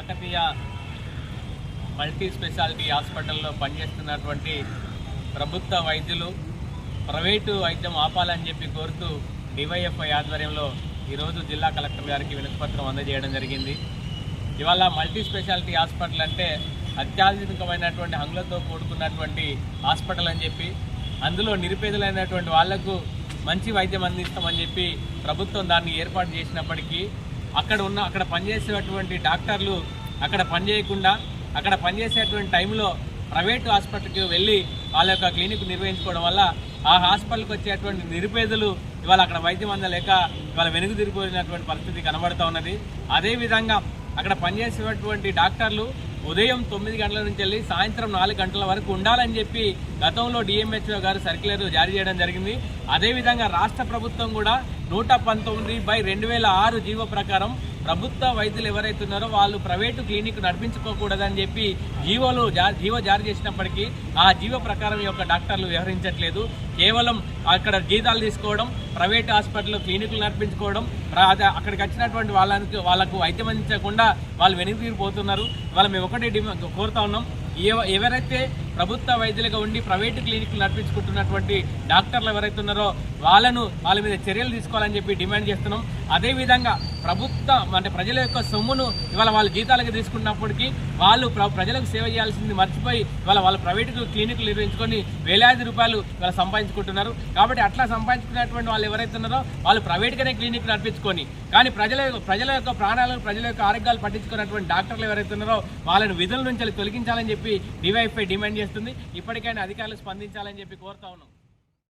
Kakatiya multi speciality హాస్పిటల్లో పనిచేస్తున్నటువంటి ప్రభుత్వ వైద్యులు ప్రైవేటు వైద్యం ఆపాలని చెప్పి కోరుతూ డివైఎఫ్ఐ ఆధ్వర్యంలో ఈరోజు జిల్లా కలెక్టర్ గారికి వినతిపత్రం అందజేయడం జరిగింది. ఇవాళ మల్టీ స్పెషాలిటీ హాస్పిటల్ అంటే అత్యాధునికమైనటువంటి హంగులతో కూడుకున్నటువంటి హాస్పిటల్ అని చెప్పి అందులో నిరుపేదలైనటువంటి వాళ్ళకు మంచి వైద్యం అందిస్తామని చెప్పి ప్రభుత్వం దాన్ని ఏర్పాటు చేసినప్పటికీ అక్కడ ఉన్న అక్కడ పనిచేసేటువంటి డాక్టర్లు అక్కడ పనిచేయకుండా అక్కడ పనిచేసేటువంటి టైంలో ప్రైవేట్ హాస్పిటల్కి వెళ్ళి వాళ్ళ యొక్క క్లినిక్ నిర్వహించుకోవడం వల్ల ఆ హాస్పిటల్కి వచ్చేటువంటి నిరుపేదలు ఇవాళ అక్కడ వైద్యం అందలేక ఇవాళ వెనుక తిరిగిపోయినటువంటి పరిస్థితి కనబడుతూ ఉన్నది. అదేవిధంగా అక్కడ పనిచేసేటువంటి డాక్టర్లు ఉదయం తొమ్మిది గంటల నుంచి వెళ్ళి సాయంత్రం నాలుగు గంటల వరకు ఉండాలని చెప్పి గతంలో డిఎంహెచ్ఓ గారు సర్క్యులర్ జారీ చేయడం జరిగింది. అదేవిధంగా రాష్ట్ర ప్రభుత్వం కూడా నూట పంతొమ్మిది బై రెండు వేల ఆరు జీవో ప్రకారం ప్రభుత్వ వైద్యులు ఎవరైతే ఉన్నారో వాళ్ళు ప్రైవేటు క్లినిక్ నడిపించుకోకూడదని చెప్పి జీవోలు జా- జీవో జారీ చేసినప్పటికీ ఆ జీవో ప్రకారం యొక్క డాక్టర్లు వ్యవహరించట్లేదు. కేవలం అక్కడ జీతాలు తీసుకోవడం ప్రైవేట్ హాస్పిటల్లో క్లినిక్లు నడిపించుకోవడం అక్కడికి వచ్చినటువంటి వాళ్ళకి వాళ్ళకు వైద్యం అందించకుండా వాళ్ళు వెనుక తీరిపోతున్నారు వాళ్ళ మేము ఒకటి డిమాండ్ కోరుతా ఉన్నాం. ఎవరైతే ప్రభుత్వ వైద్యులుగా ఉండి ప్రైవేటు క్లినిక్లు నడిపించుకుంటున్నటువంటి డాక్టర్లు ఎవరైతే ఉన్నారో వాళ్ళను వాళ్ళ మీద చర్యలు తీసుకోవాలని చెప్పి డిమాండ్ చేస్తున్నాం. అదేవిధంగా ప్రభుత్వం అంటే ప్రజల యొక్క సొమ్మును ఇవాళ వాళ్ళ జీతాలకు తీసుకున్నప్పటికీ వాళ్ళు ప్రజలకు సేవ చేయాల్సింది మర్చిపోయి ఇవాళ వాళ్ళ ప్రైవేటు క్లినిక్లు నిర్వహించుకొని వేలాది రూపాయలు ఇవాళ సంపాదించుకుంటున్నారు. కాబట్టి అట్లా సంపాదించుకున్నటువంటి వాళ్ళు ఎవరైతే ఉన్నారో వాళ్ళు ప్రైవేట్గానే క్లినిక్ నడిపించుకొని కానీ ప్రజల ప్రజల యొక్క ప్రాణాలను ప్రజల యొక్క ఆరోగ్యాలు పట్టించుకున్నటువంటి డాక్టర్లు ఎవరైతే ఉన్నారో వాళ్ళని విధుల నుంచి తొలగించాలని చెప్పి డివైఎఫ్ఐ డిమాండ్ చేస్తుంది. ఇప్పటికైనా అధికారులు స్పందించాలని చెప్పి కోరుతా ఉన్నాం.